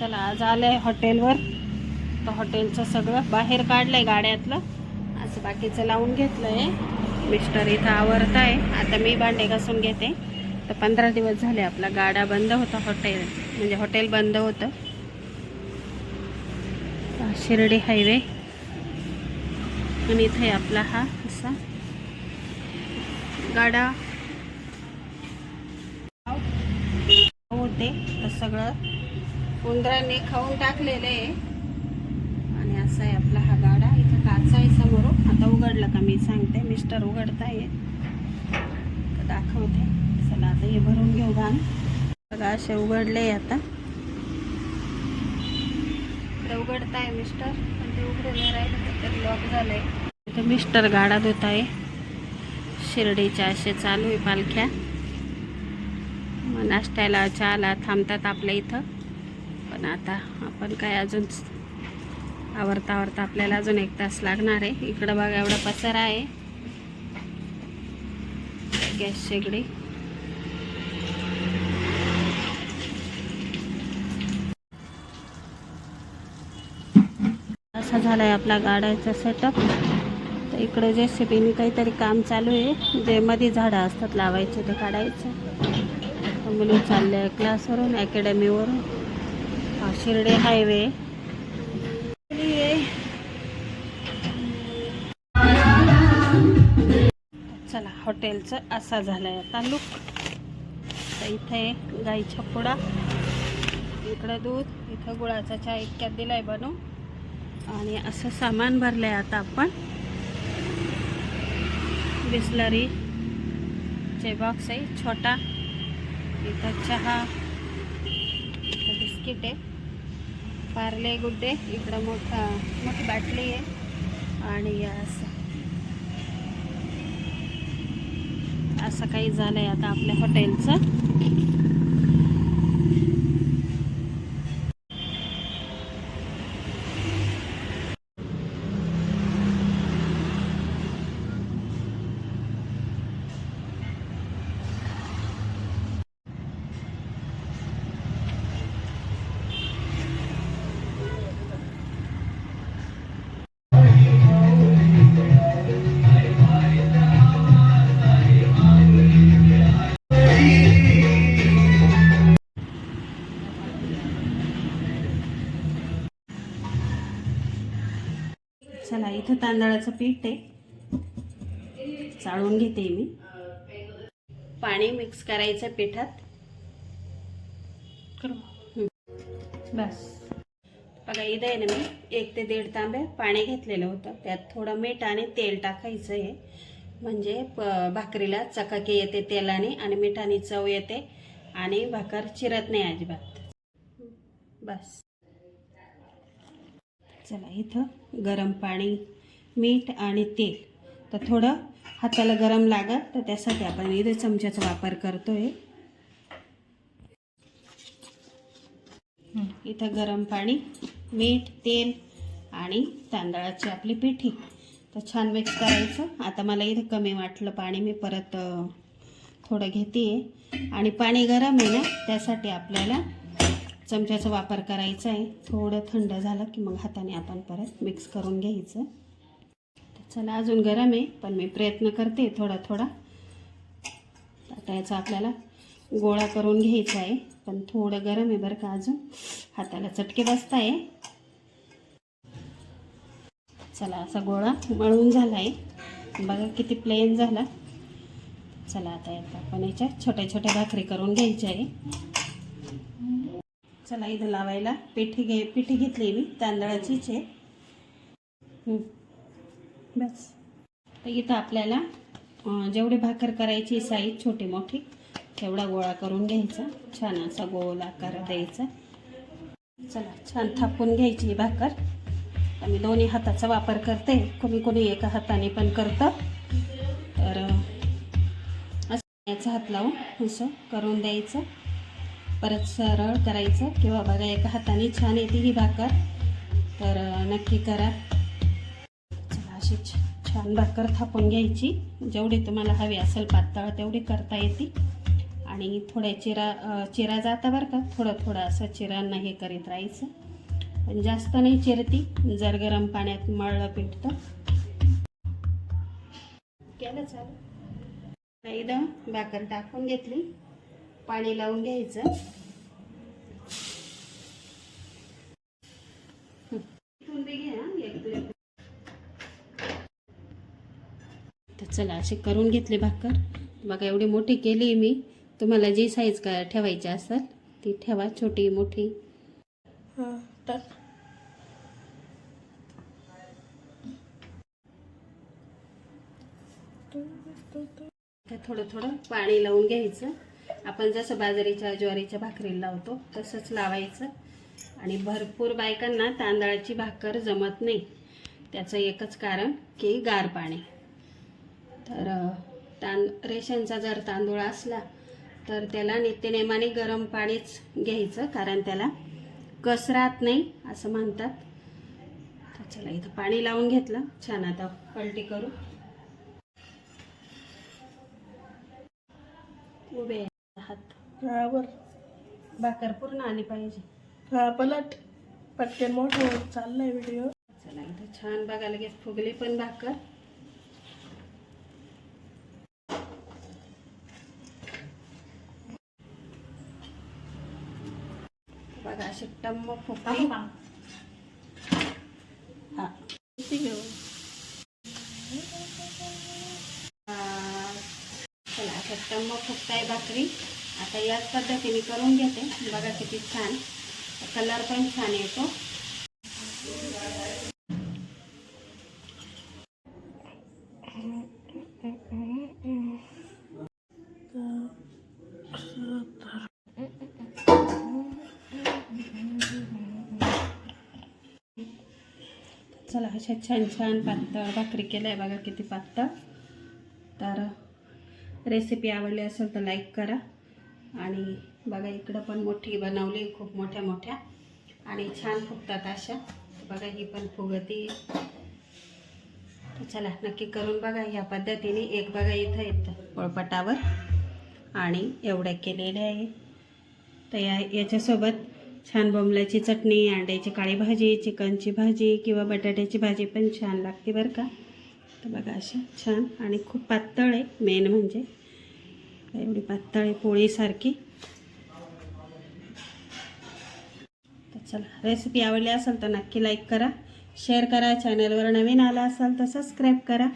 चला आज आलंय हॉटेलवर. तर हॉटेलचं सगळं बाहेर काढलंय गाड्यातलं. असं बाकीचं लावून घेतलंय. मिस्टर इथं आवरत आहे आता मी भांडे घासून घेते. तर पंधरा दिवस झाले आपला गाडा बंद होता हॉटेल. म्हणजे हॉटेल बंद होतं. शिर्डी हायवे. आणि इथे आपला हा असा गाडा. होते. तर सगळं उंदरांनी खाऊन टाकलेलं. आहे आणि असा आहे आपला हा गाडा. इथं काचा आहे समोरून आता उघडला का मी सांगते. मिस्टर उघडताय. तर दाखवते. चला आता हे भरून घेऊ घाण. बघा असे उघडले आता. उघडताय मिस्टर. पण ते उघडे नाही राहिले तर लॉक झालंय. इथं मिस्टर गाडा धुत आहे. शिर्डीच्या असे चालू आहे पालख्या. मग नाश्त्याला चहाला थांबतात आपल्या इथं. पण आता आपण काय अजून आवरता आवरता आपल्याला अजून एक तास लागणार आहे. इकडं बघा एवढा पसारा आहे. गॅस शेगडी. असा झालाय आपला गाड्याचा सेटअप तर इकडे जे सी बीने काहीतरी काम चालू आहे. जे मध्ये झाडं असतात लावायचे ते काढायचं. मुली चालले क्लासवरून अकॅडमीवरून हा शिर्डे हायवे. चला हॉटेलचं असा झालाय आता लुक तर इथे गाईचा पुडा इकडं दूध इथं गुळाचा चहा इतक्यात दिलाय बनू. आणि असं सामान भरलंय आता आपण. बिस्लरी चे बॉक्स आहे छोटा. इथं चहा इथं आहे पार्ले गुड्डे इकडं मोठा मोठी बाटली आहे आणि असं असं काही झालंय आता आपल्या हॉटेलचं चला इथं तांदळाचं पीठ आहे. चाळून घेते मी. पाणी मिक्स करायचं पिठात. बस. बघा इथं आहे ना मी एक ते दीड तांबे पाणी घेतलेलं होतं. त्यात थोडं मीठ आणि तेल टाकायचं आहे. म्हणजे प- भाकरीला चकाकी येते तेलाने आणि मिठाने चव येते आणि भाकर चिरत नाही अजिबात. बस. चला इथं गरम पाणी मीठ आणि तेल. तर थोडं हाताला गरम लागत तर त्यासाठी आपण इथे चमच्याचा वापर करतो आहे इथं गरम पाणी मीठ तेल आणि तांदळाची आपली पिठी. तर छान मिक्स करायचं. आता मला इथं कमी वाटलं पाणी मी परत थोडं घेते आणि पाणी गरम आहे ना त्यासाठी आपल्याला चमच्याचा वापर करायचा आहे. थोडं थंड झालं की मग हाताने आपण परत मिक्स करून घ्यायचं. चला अजून गरम आहे पण मी प्रयत्न करते थोडा थोडा. आता याचा आपल्याला गोळा करून घ्यायचा आहे पण थोडं गरम आहे बरं का अजून. हाताला चटके बसत आहे चला असा गोळा मळून झाला आहे बघा किती प्लेन झाला. चला आता आता आपण याच्या छोट्या छोट्या भाकरी करून घ्यायच्या आहे. चला इथं लावायला. पिठी घे पिठी घेतली मी तांदळाचीच आहे. बस. तर इथं आपल्याला जेवढे जेवढी भाकर करायची साईज छोटी मोठी तेवढा गोळा करून घ्यायचा. छान असा गोल आकार द्यायचा. चला छान थापून घ्यायची भाकर. आम्ही दोन्ही हाताचा वापर करते. कोणी कोणी एका हाताने पण करतं. तर असं याचा हात लावून असं करून द्यायचं. परत सरळ करायचं किंवा बघा एका हाताने छान येते ही भाकर तर नक्की करा. चला अशी छ- छान भाकर थापून घ्यायची. जेवढी तुम्हाला हवी असेल पातळ तेवढी करता येते. आणि थोड्या चिरा चिरा जाता बरं का थोडं थोडं असं चिरांना हे करीत राहायचं. पण जास्त नाही चिरती जर गरम पाण्यात मळलं पिठतं केलं चालू. एकदम भाकर टाकून घेतली. पाणी लावून घ्यायचं. तर चला असे करून घेतले भाकर. बघा एवढी मोठी केली मी. तुम्हाला जी साईज का ठेवायची असेल ती ठेवा छोटी मोठी. हां तर थोडं थोडं पाणी लावून घ्यायचं. आपण जसं बाजरीच्या ज्वारीच्या भाकरीला लावतो तसंच लावायचं. आणि भरपूर बायकांना तांदळाची भाकर जमत नाही. त्याचं एकच कारण की गार पाणी. तर तां रेशनचा जर तांदूळ असला तर त्याला नित्यनेमाने गरम पाणीच घ्यायचं कारण त्याला कस राहत नाही असं म्हणतात. तर चला इथं पाणी लावून घेतलं. छान आता पलटी करू. उभे हात बर भाकर पूर्ण आली पाहिजे. हा पलट. पटकन मोठं होत चाललाय व्हिडिओ चला इथं छान बघा लगेच फुगली पण भाकर. बघा अशी टम्म फुगली हा किती घेऊ आ, चला आता टम्म फुगताय भाकरी. आता याच पद्धतीने करून घेते. बघा किती छान. कलर पण छान येतो. चला अशा छान छान पातळ भाकरी केल्या. बघा किती पातळ. रेसिपी आवडली असेल तर लाईक करा. आणि बघा इकडं पण मोठी बनवली खूप मोठ्या मोठ्या. आणि छान फुगतात अशा. बघा ही पण फुगती. चला नक्की करून बघा ह्या पद्धतीने. एक बघा इथं येतं पोळपटावर. आणि एवढ्या केलेल्या आहे. तर या याच्यासोबत छान बोंबल्याची चटणी अंड्याची काळी भाजी चिकनची भाजी किंवा बटाट्याची भाजी पण छान लागते बरं का. तर बघा अशा छान आणि खूप पातळ आहे. मेन म्हणजे एवढी पातळ आहे पोळीसारखी तर चला रेसिपी आवडली असेल तर नक्की लाईक करा. शेअर करा. चॅनलवर नवीन आला असाल तर सबस्क्राईब करा.